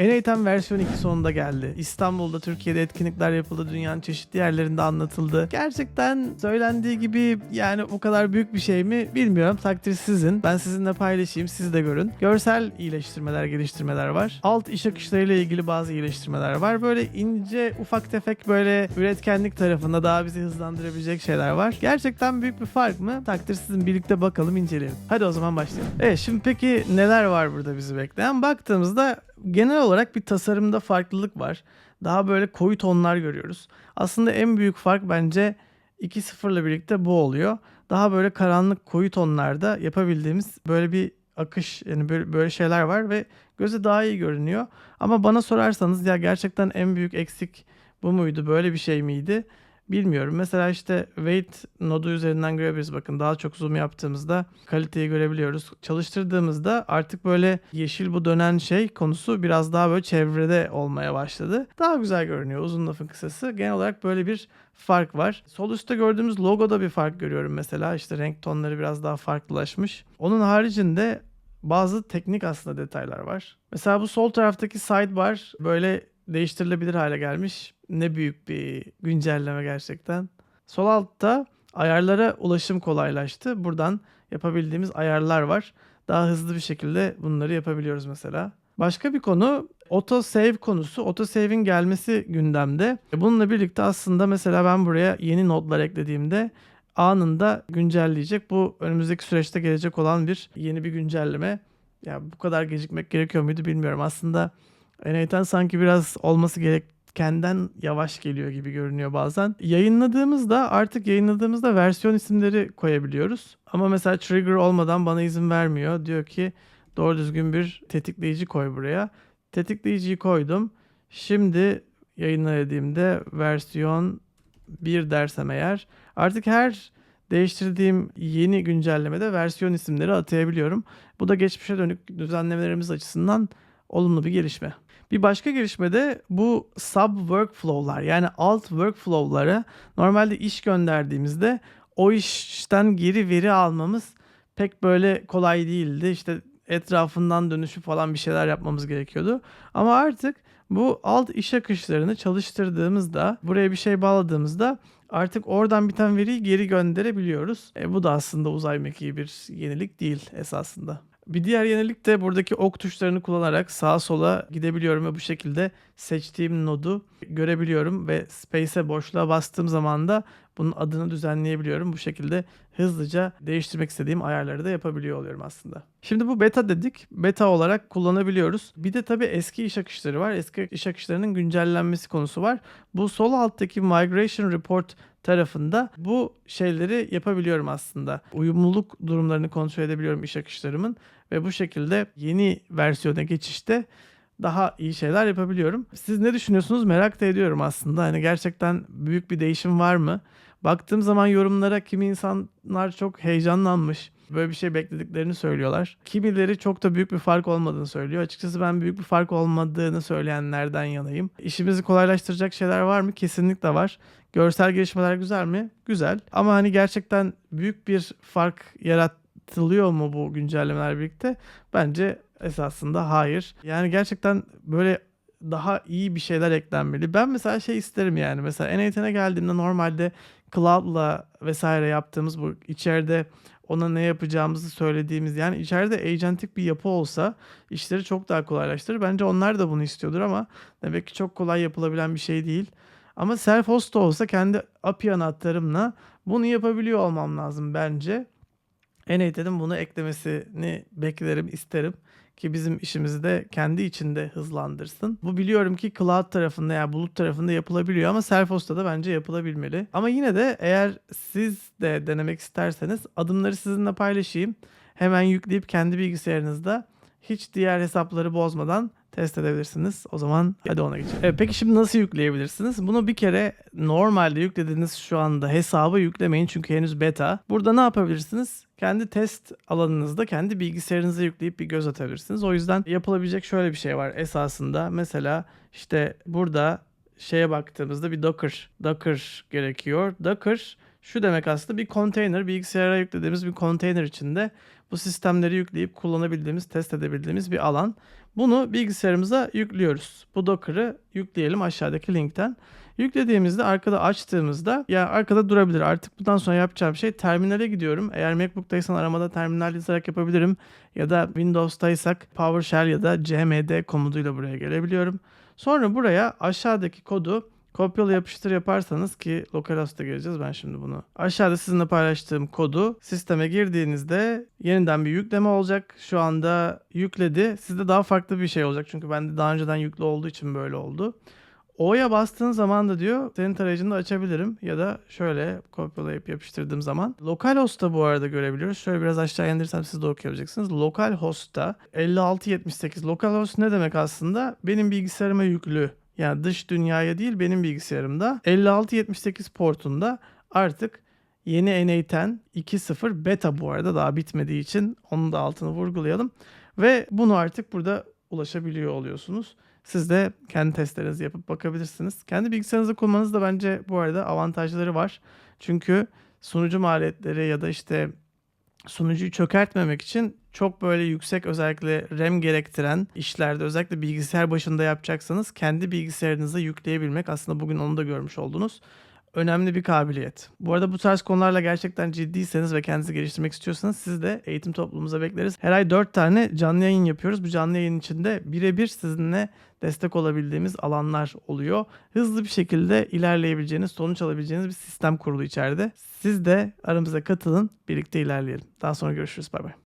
N8 versiyon 2 sonunda geldi. İstanbul'da, Türkiye'de etkinlikler yapıldı. Dünyanın çeşitli yerlerinde anlatıldı. Gerçekten söylendiği gibi yani o kadar büyük bir şey mi bilmiyorum. Takdir sizin. Ben sizinle paylaşayım. Siz de görün. Görsel iyileştirmeler, geliştirmeler var. Alt iş akışlarıyla ilgili bazı iyileştirmeler var. Böyle ince, ufak tefek böyle üretkenlik tarafında daha bizi hızlandırabilecek şeyler var. Gerçekten büyük bir fark mı? Takdir sizin birlikte bakalım, inceleyelim. Hadi o zaman başlayalım. Evet şimdi peki neler var burada bizi bekleyen? Baktığımızda genel olarak bir tasarımda farklılık var. Daha böyle koyu tonlar görüyoruz. Aslında en büyük fark bence 2.0 ile birlikte bu oluyor. Daha böyle karanlık koyu tonlarda yapabildiğimiz böyle bir akış yani böyle, böyle şeyler var ve göze daha iyi görünüyor. Ama bana sorarsanız ya gerçekten en büyük eksik bu muydu? Böyle bir şey miydi? Bilmiyorum. Mesela işte weight nodu üzerinden görebiliriz. Bakın daha çok zoom yaptığımızda kaliteyi görebiliyoruz. Çalıştırdığımızda artık böyle yeşil bu dönen şey konusu biraz daha böyle çevrede olmaya başladı. Daha güzel görünüyor uzun lafın kısası. Genel olarak böyle bir fark var. Sol üstte gördüğümüz logoda bir fark görüyorum mesela. İşte renk tonları biraz daha farklılaşmış. Onun haricinde bazı teknik aslında detaylar var. Mesela bu sol taraftaki sidebar böyle değiştirilebilir hale gelmiş. Ne büyük bir güncelleme gerçekten. Sol altta ayarlara ulaşım kolaylaştı. Buradan yapabildiğimiz ayarlar var. Daha hızlı bir şekilde bunları yapabiliyoruz mesela. Başka bir konu auto save konusu. Auto save'in gelmesi gündemde. Bununla birlikte aslında mesela ben buraya yeni notlar eklediğimde anında güncelleyecek. Bu önümüzdeki süreçte gelecek olan bir yeni bir güncelleme. Ya bu kadar gecikmek gerekiyor muydu bilmiyorum. Aslında N8'ten sanki biraz olması gerekenden yavaş geliyor gibi görünüyor bazen. Yayınladığımızda artık yayınladığımızda versiyon isimleri koyabiliyoruz. Ama mesela trigger olmadan bana izin vermiyor. Diyor ki doğru düzgün bir tetikleyici koy buraya. Tetikleyiciyi koydum. Şimdi yayınla dediğimde versiyon 1 dersem eğer artık her değiştirdiğim yeni güncellemede versiyon isimleri atayabiliyorum. Bu da geçmişe dönük düzenlemelerimiz açısından olumlu bir gelişme. Bir başka gelişme de bu sub workflow'lar yani alt workflow'lara normalde iş gönderdiğimizde o işten geri veri almamız pek böyle kolay değildi. İşte etrafından dönüşü falan bir şeyler yapmamız gerekiyordu. Ama artık bu alt iş akışlarını çalıştırdığımızda, buraya bir şey bağladığımızda artık oradan biten veriyi geri gönderebiliyoruz. E, bu da aslında uzay mekiği bir yenilik değil esasında. Bir diğer yenilik de buradaki ok tuşlarını kullanarak sağa sola gidebiliyorum ve bu şekilde seçtiğim nodu görebiliyorum ve space'e boşluğa bastığım zaman da bunun adını düzenleyebiliyorum. Bu şekilde hızlıca değiştirmek istediğim ayarları da yapabiliyor oluyorum aslında. Şimdi bu beta dedik. Beta olarak kullanabiliyoruz. Bir de tabii eski iş akışları var. Eski iş akışlarının güncellenmesi konusu var. Bu sol alttaki Migration Report tarafında bu şeyleri yapabiliyorum aslında. Uyumluluk durumlarını kontrol edebiliyorum iş akışlarımın ve bu şekilde yeni versiyona geçişte daha iyi şeyler yapabiliyorum. Siz ne düşünüyorsunuz merak da ediyorum aslında. Hani gerçekten büyük bir değişim var mı? Baktığım zaman yorumlara kimi insanlar çok heyecanlanmış. Böyle bir şey beklediklerini söylüyorlar. Kimileri çok da büyük bir fark olmadığını söylüyor. Açıkçası ben büyük bir fark olmadığını söyleyenlerden yanayım. İşimizi kolaylaştıracak şeyler var mı? Kesinlikle var. Görsel gelişmeler güzel mi? Güzel. Ama hani gerçekten büyük bir fark yaratılıyor mu bu güncellemeler birlikte? Bence esasında hayır. Yani gerçekten böyle daha iyi bir şeyler eklenmeli. Ben mesela şey isterim yani. Mesela N8'e geldiğimde normalde Cloud'la vesaire yaptığımız bu içeride ona ne yapacağımızı söylediğimiz yani içeride agentik bir yapı olsa işleri çok daha kolaylaştırır. Bence onlar da bunu istiyordur ama demek ki çok kolay yapılabilen bir şey değil. Ama self host olsa kendi API anahtarımla bunu yapabiliyor olmam lazım bence. N8'in bunu eklemesini beklerim, isterim ki bizim işimizi de kendi içinde hızlandırsın. Bu biliyorum ki cloud tarafında yani bulut tarafında yapılabiliyor ama Self-host'ta da bence yapılabilmeli. Ama yine de eğer siz de denemek isterseniz adımları sizinle paylaşayım. Hemen yükleyip kendi bilgisayarınızda hiç diğer hesapları bozmadan test edebilirsiniz. O zaman hadi ona geçelim. Evet, peki şimdi nasıl yükleyebilirsiniz? Bunu bir kere normalde yüklediğiniz şu anda hesabı yüklemeyin çünkü henüz beta. Burada ne yapabilirsiniz? Kendi test alanınızda kendi bilgisayarınıza yükleyip bir göz atabilirsiniz. O yüzden yapılabilecek şöyle bir şey var esasında. Mesela işte burada şeye baktığımızda bir Docker, Docker gerekiyor. Docker şu demek aslında bir konteyner, bilgisayara yüklediğimiz bir konteyner içinde bu sistemleri yükleyip kullanabildiğimiz, test edebildiğimiz bir alan. Bunu bilgisayarımıza yüklüyoruz. Bu Docker'ı yükleyelim aşağıdaki linkten. Yüklediğimizde arkada açtığımızda ya arkada durabilir. Artık bundan sonra yapacağım şey terminale gidiyorum. Eğer MacBook'taysan aramada terminal yazarak yapabilirim. Ya da Windows'taysak PowerShell ya da cmd komutuyla buraya gelebiliyorum. Sonra buraya aşağıdaki kodu kopyala yapıştır yaparsanız ki localhost'a geleceğiz ben şimdi bunu. Aşağıda sizinle paylaştığım kodu sisteme girdiğinizde yeniden bir yükleme olacak. Şu anda yükledi. Sizde daha farklı bir şey olacak. Çünkü bende daha önceden yüklü olduğu için böyle oldu. O'ya bastığın zaman da diyor senin tarayıcını da açabilirim ya da şöyle kopyalayıp yapıştırdığım zaman localhost'ta bu arada görebiliyoruz. Şöyle biraz aşağı indirsem siz de okuyabileceksiniz. Localhost'ta 5678 localhost ne demek aslında? Benim bilgisayarıma yüklü yani dış dünyaya değil benim bilgisayarımda 5678 portunda artık yeni N8 2.0 beta bu arada daha bitmediği için onun da altını vurgulayalım. Ve bunu artık burada ulaşabiliyor oluyorsunuz. Siz de kendi testlerinizi yapıp bakabilirsiniz. Kendi bilgisayarınızı kurmanız da bence bu arada avantajları var. Çünkü sunucu maliyetleri ya da işte sunucuyu çökertmemek için çok böyle yüksek özellikle RAM gerektiren işlerde özellikle bilgisayar başında yapacaksanız kendi bilgisayarınıza yükleyebilmek aslında bugün onu da görmüş oldunuz. Önemli bir kabiliyet. Bu arada bu tarz konularla gerçekten ciddiyseniz ve kendinizi geliştirmek istiyorsanız siz de eğitim toplumumuza bekleriz. Her ay 4 tane canlı yayın yapıyoruz. Bu canlı yayın içinde birebir sizinle destek olabildiğimiz alanlar oluyor. Hızlı bir şekilde ilerleyebileceğiniz, sonuç alabileceğiniz bir sistem kurulu içeride. Siz de aramıza katılın, birlikte ilerleyelim. Daha sonra görüşürüz. Bay bay.